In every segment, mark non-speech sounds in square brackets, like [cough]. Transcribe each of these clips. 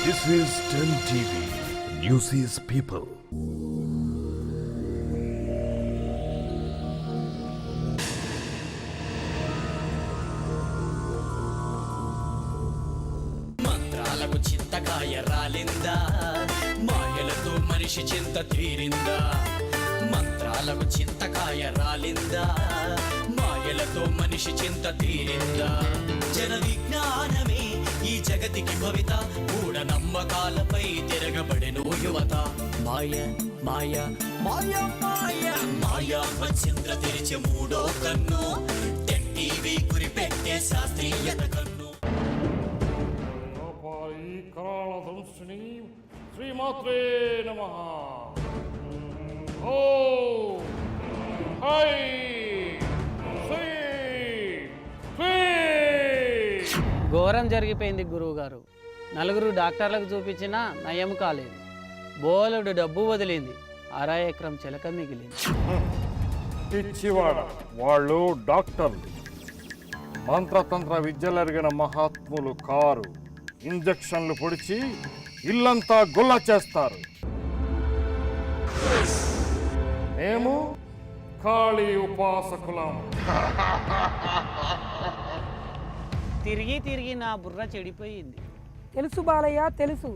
This is 10 TV. News is people. మంత్రాలకు చింతకాయ రాలిందా మాయలతో మనిషి చింత తీరిందా మంత్రాలకు చింతకాయ రాలిందా మాయలతో మనిషి చింత తీరిందా జన విజ్ఞానమే ఈ జగతికి భవిత. మూఢ నమ్మకాలపై తిరగబడెను యువత. మాయ మాయ మాయ మాయ. మాయా మచ్చింద్ర తెరిచే మూడో కన్ను. టీవీ గురిపెట్టే శాస్త్రీయత కన్ను. కరాళ ధనుష్ని శ్రీమాత్రే నమ. ఓ! హై! ఘోరం జరిగిపోయింది గురువుగారు. నలుగురు డాక్టర్లకు చూపించినా నయం కాలేదు. బోలెడు డబ్బు వదిలింది. అర ఎకరం చిలక మిగిలింది. పిచ్చివాడ వాళ్ళు డాక్టర్లు. మంత్రతంత్ర విద్యలరిగిన మహాత్ములు కారు. ఇంజక్షన్లు పొడిచి ఇల్లంతా గుల్ల చేస్తారు. మేము కాళీ ఉపాసకులం. [laughs] తిరిగి తిరిగి నా బుర్ర చెడిపోయింది. తెలుసు బాలయ్య తెలుసు.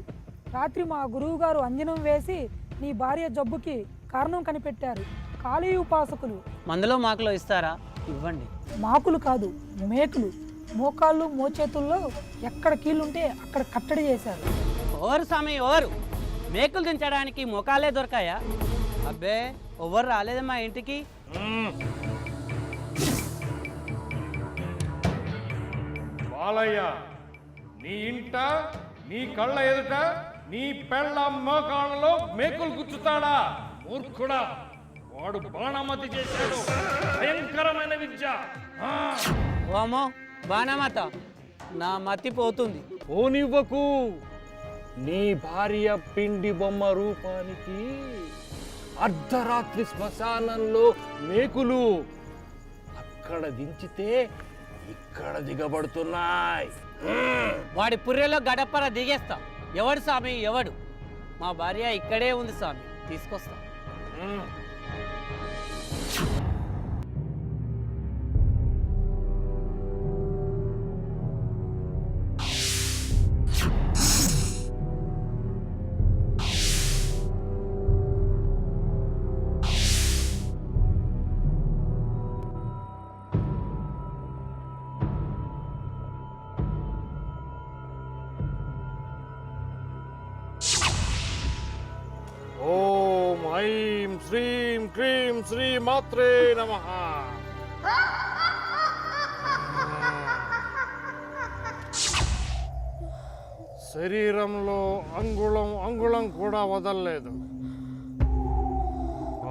రాత్రి మా గురువు గారు అంజనం వేసి నీ భార్య జబ్బుకి కారణం కనిపెట్టారు. కాళీ ఉపాసకులు. మందులో మాకులో ఇస్తారా? ఇవ్వండి. మాకులు కాదు మేకులు. మోకాళ్ళు మోచేతుల్లో ఎక్కడ కీళ్ళుంటే అక్కడ కట్టడి చేశారు. ఓవరు స్వామి ఓవరు మేకులు దించడానికి మొకాలే దొరకాయా? అబ్బే ఎవరు రాలేదు మా ఇంటికి బాలయ్య నీ ఇంట నీ కళ్ళ ఎదుట నీ పెళ్ళ మోకాళ్ళలో మేకులు గుచ్చుతాడా? మూర్ఖుడా వాడు బాణమతి చేశాడు. భయంకరమైన విద్య. ఓమో బాణమాత నా మతి పోతుంది. పోనివ్వకు. నీ భార్య పిండి బొమ్మ రూపానికి అర్ధరాత్రి శ్మశానంలో మేకులు అక్కడ దించితే ఇక్కడ దిగబడుతున్నాయి. వాడి పుర్రెలో గడపర దిగేస్తా. ఎవడు స్వామి? ఎవడు? మా భార్య ఇక్కడే ఉంది స్వామి. తీసుకొస్తా. ఐం శ్రీం క్రీం శ్రీ మాత్రే నమ. శరీరంలో అంగుళం అంగుళం కూడా వదలలేదు.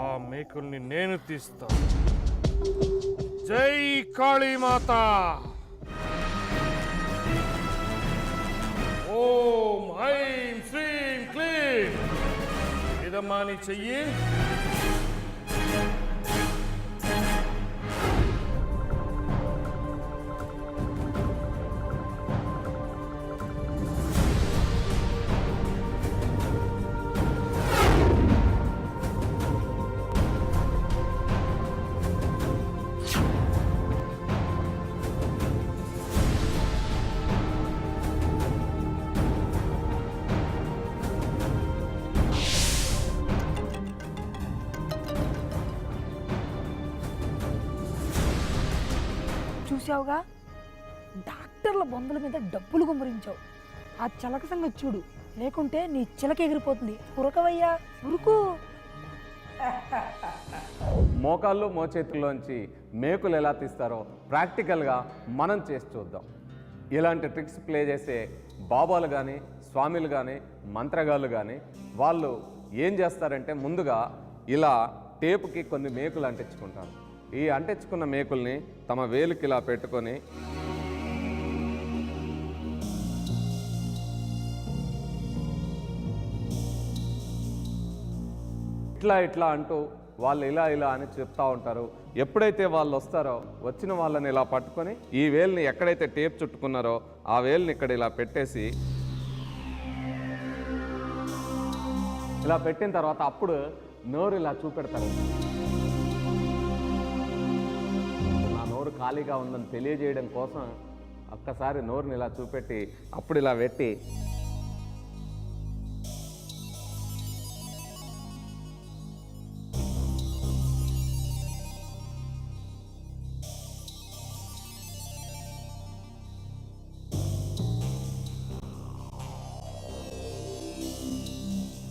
ఆ మేకుల్ని నేను తీస్తా. జై కాళీమాత! ఇదమ్మా నీ చూసావుగా డాక్టర్ల బొందల మీద డబ్బులు గుమ్మరించావు. ఆ చిలక సంగతి చూడు. లేకుంటే నీ చిలక ఎగిరిపోతుంది. ఉరకవయ్యా ఉరుకు. మోకాళ్ళు మోచేతుల్లోంచి మేకులు ఎలా తీస్తారో ప్రాక్టికల్గా మనం చేసి చూద్దాం. ఇలాంటి ట్రిక్స్ ప్లే చేసే బాబాలు కానీ స్వామిలు కానీ మంత్రగాళ్ళు కానీ వాళ్ళు ఏం చేస్తారంటే ముందుగా ఇలా టేపుకి కొన్ని మేకులు అంటించుకుంటారు. ఈ అంటించుకున్న మేకుల్ని తమ వేలుకి ఇలా పెట్టుకొని ఇట్లా ఇట్లా అంటూ వాళ్ళు ఇలా ఇలా అని చెప్తా ఉంటారు. ఎప్పుడైతే వాళ్ళు వస్తారో వచ్చిన వాళ్ళని ఇలా పట్టుకొని ఈ వేల్ని ఎక్కడైతే టేప్ చుట్టుకున్నారో ఆ వేల్ని ఇక్కడ ఇలా పెట్టేసి ఇలా పెట్టిన తర్వాత అప్పుడు నోరు ఇలా చూపెడతారు. ఖాళీగా ఉందని తెలియజేయడం కోసం ఒక్కసారి నోరుని ఇలా చూపెట్టి అప్పుడు ఇలా పెట్టి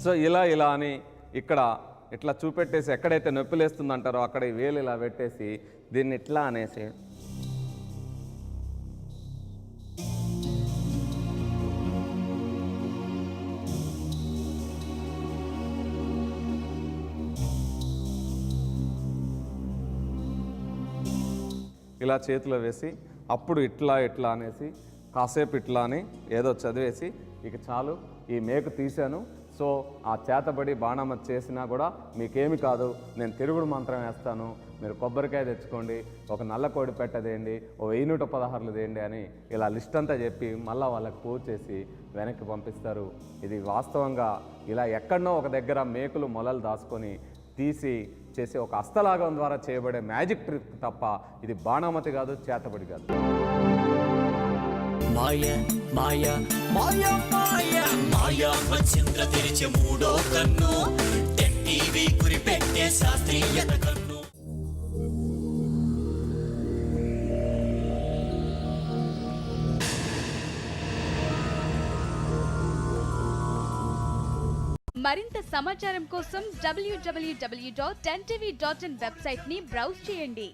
సో ఇలా ఇలా అని ఇక్కడ ఇట్లా చూపెట్టేసి ఎక్కడైతే నొప్పి లేస్తుందంటారో అక్కడ ఈ వేలు ఇలా పెట్టేసి దీన్ని ఇట్లా అనేసి. ఇలా చేతిలో వేసి అప్పుడు ఇట్లా ఇట్లా అనేసి కాసేపు ఇట్లా అని ఏదో చదివేసి ఇక చాలు ఈ మేకు తీశాను. సో ఆ చేతబడి బాణమ్మ చేసినా కూడా మీకేమి కాదు. నేను తిరుగుడు మంత్రం వేస్తాను. మీరు కొబ్బరికాయ తెచ్చుకోండి. ఒక నల్ల కోడి పెట్టదేయండి ఓ వెయ్యి నూట పదహారులు దేయండి అని ఇలా లిస్ట్ అంతా చెప్పి మళ్ళీ వాళ్ళకి పూజ చేసి వెనక్కి పంపిస్తారు. ఇది వాస్తవంగా ఇలా ఎక్కడనో ఒక దగ్గర మేకులు మొలలు దాచుకొని తీసి చేసే ఒక హస్తలాగం ద్వారా చేయబడే మ్యాజిక్ ట్రిక్ తప్ప ఇది బాణామతి కాదు చేతబడి కాదు. మాయ మాయ మాయ మాయ మాయా. చింత తెరిచే మూడో కన్ను టీవీ గురిపెట్టే శాస్త్రీయత కన్ను. మరింత సమాచారం కోసం WWW dot ten TV dot in వెబ్సైట్ని బ్రౌజ్ చేయండి.